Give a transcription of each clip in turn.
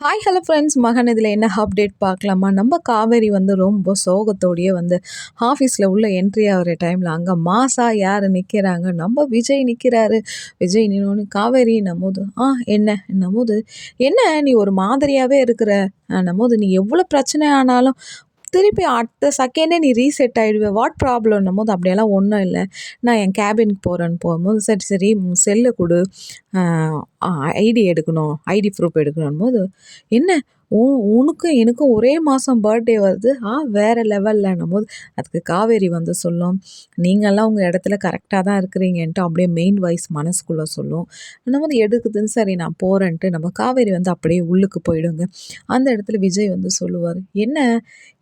Hi hello friends மகன் இதில் என்ன அப்டேட் பார்க்கலாமா? நம்ம காவேரி வந்து ரொம்ப சோகத்தோடையே வந்து ஆஃபீஸில் உள்ள என்ட்ரி ஆகிற டைமில் அங்கே மாசா யார் நிற்கிறாங்க நம்ம விஜய் நிற்கிறாரு விஜய் நின்னோன்னு காவேரி நம்மோது ஆ என்ன? நம்மோது என்ன நீ ஒரு மாதிரியாகவே இருக்கிற? நம்மோது நீ எவ்வளோ பிரச்சனை ஆனாலும் திருப்பி அடுத்த செகண்டே நீ ரீசெட் ஆகிடுவேன் வாட் ப்ராப்ளம்னும் போது அப்படியெல்லாம் ஒன்றும் இல்லை. நான் என் கேபினுக்கு போகிறேன்னு போகும்போது சரி சரி செல்லு கொடு. ஐடி எடுக்கணும் ஐடி ப்ரூஃப் எடுக்கணும் போது என்ன உ உனக்கும் எனக்கும் ஒரே மாதம் பர்த்டே வருது ஆ வேறு லெவல்லன்னும் போது அதுக்கு காவேரி வந்து சொல்லும் நீங்கள்லாம் உங்கள் இடத்துல கரெக்டாக தான் இருக்கிறீங்கன்ட்டு அப்படியே மெயின் வாய்ஸ் மனசுக்குள்ளே சொல்லும். நம்ம வந்து எடுக்குதுன்னு சரி நான் போகிறேன்ட்டு நம்ம காவேரி வந்து அப்படியே உள்ளுக்கு போயிடுங்க. அந்த இடத்துல விஜய் வந்து சொல்லுவார் என்ன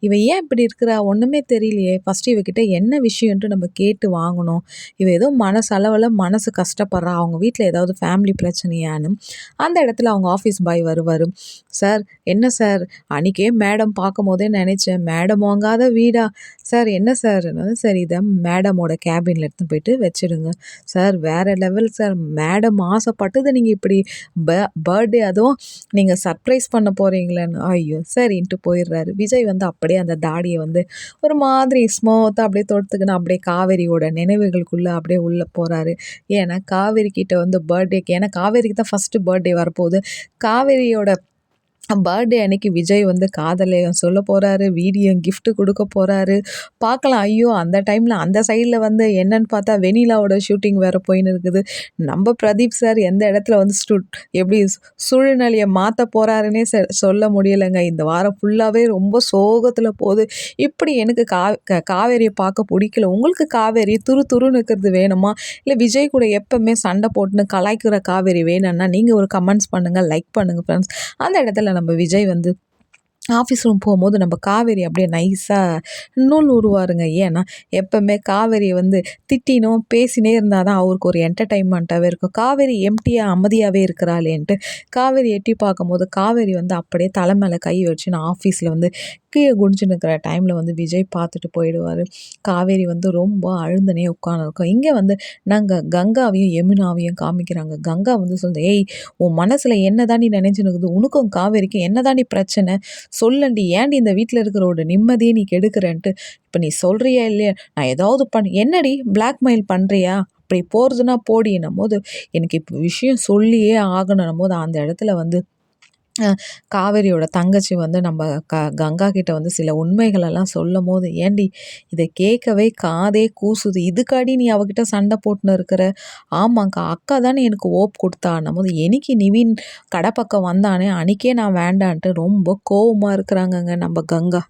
இவன் ஏன் இப்படி இருக்கிறா ஒன்றுமே தெரியலையே ஃபஸ்ட்டு இவகிட்ட என்ன விஷயம்ன்ட்டு நம்ம கேட்டு வாங்கணும். இவ ஏதோ மனசளவில் மனசு கஷ்டப்படுறா அவங்க வீட்டில் ஏதாவது ஃபேமிலி ஃபேமிலி பிரச்சனையானு அந்த இடத்துல அவங்க ஆஃபீஸ் பாய் வருவார். சார் என்ன சார் அன்றைக்கே மேடம் பார்க்கும் போதே நினச்சேன் மேடம் வாங்காத வீடா? சார் என்ன சார் சரி இதை மேடமோட கேபினில் எடுத்துன்னு போயிட்டு வச்சுடுங்க. சார் வேறு லெவல் சார் மேடம் ஆசைப்பட்டது நீங்கள் இப்படி ப பர்த்டே அதுவும் நீங்கள் சர்ப்ரைஸ் பண்ண போகிறீங்களேன்னு ஐயோ சரின்ட்டு போயிடுறாரு. விஜய் வந்து அப்படியே அந்த தாடியை வந்து ஒரு மாதிரி ஸ்மூத்தாக அப்படியே தொடுத்துக்கின்னு அப்படியே காவேரியோட நினைவுகளுக்குள்ளே அப்படியே உள்ளே போகிறாரு ஏன்னா காவேரி கிட்ட வந்து பர்த்டே பர்த்டேக்கு ஏன்னா காவேரிக்கு தான் ஃபஸ்ட்டு பர்த்டே வரப்போகுது. காவேரியோட பர்த்டே அன்னைக்கு விஜய் வந்து காதலையும் சொல்ல போகிறாரு வீடியோ கிஃப்ட்டு கொடுக்க போகிறாரு பார்க்கலாம். ஐயோ அந்த டைமில் அந்த சைடில் வந்து என்னன்னு பார்த்தா வெனிலாவோட ஷூட்டிங் வேறு போயின்னு இருக்குது. நம்ம பிரதீப் சார் எந்த இடத்துல வந்து ஸ்டு எப்படி சூழ்நிலையை மாற்ற போகிறாருன்னே சொல்ல முடியலைங்க. இந்த வாரம் ஃபுல்லாகவே ரொம்ப சோகத்தில் போகுது. இப்படி எனக்கு கா காவேரியை பார்க்க பிடிக்கல. உங்களுக்கு காவேரி துரு துருன்னு இருக்கிறது வேணுமா? இல்லை விஜய் கூட எப்போவுமே சண்டை போட்டுன்னு கலாய்க்கிற காவேரி வேணும்னா நீங்கள் ஒரு கமெண்ட்ஸ் பண்ணுங்கள் லைக் பண்ணுங்கள் ஃப்ரெண்ட்ஸ் அந்த இடத்துல நம்ம விஜய் வந்து ஆஃபீஸ் ரூம் போகும்போது நம்ம காவேரி அப்படியே நைஸாக நூல் உருவாருங்க. ஏன்னா எப்போவுமே காவேரியை வந்து திட்டினோம் பேசினே இருந்தால் தான் அவருக்கு ஒரு என்டர்டைன்மெண்ட்டாகவே இருக்கும். காவேரி எம்டியாக அமைதியாகவே இருக்கிறாளேன்ட்டு காவேரி எட்டி பார்க்கும்போது காவேரி வந்து அப்படியே தலை மேலே கை வச்சு நான் ஆஃபீஸில் வந்து கீழே குடிச்சுன்னு இருக்கிற டைமில் வந்து விஜய் பார்த்துட்டு போயிடுவார். காவேரி வந்து ரொம்ப அழுந்தனே உட்காந்துருக்கோம் இங்கே வந்து நாங்கள் கங்காவையும் யமுனாவையும் காமிக்கிறாங்க. கங்கா வந்து சொல்லுது ஏய் உன் மனசில் என்ன தாண்டி இருக்குது உனக்கும் காவேரிக்கும் என்ன தாண்டி பிரச்சனை? சொல்லண்டி ஏன்டி இந்த வீட்டில் இருக்கிறோட நிம்மதியை நீ கெடுக்கிறேன்ட்டு? இப்போ நீ சொல்கிறியா இல்லையா? நான் ஏதாவது பண்ண என்னடி பிளாக்மெயில் பண்ணுறியா அப்படி போகிறதுனா போடின்னும் போது எனக்கு இப்போ விஷயம் சொல்லியே ஆகணும் போது அந்த இடத்துல வந்து காவேரியோட தங்கச்சி வந்து நம்ம க கங்கா கிட்ட வந்து சில உண்மைகளெல்லாம் சொல்லும் போது ஏண்டி இதை கேட்கவே காதே கூசுது. இதுக்காடி நீ அவகிட்ட சண்டை போட்டுன்னு இருக்கிற? ஆமாங்க்கா அக்கா தானே எனக்கு ஓப் கொடுத்தான்னும் போது எனக்கு நிவின் கடை பக்கம் வந்தானே அன்றைக்கே நான் வேண்டான்ட்டு ரொம்ப கோவமாக இருக்கிறாங்கங்க நம்ம கங்கா.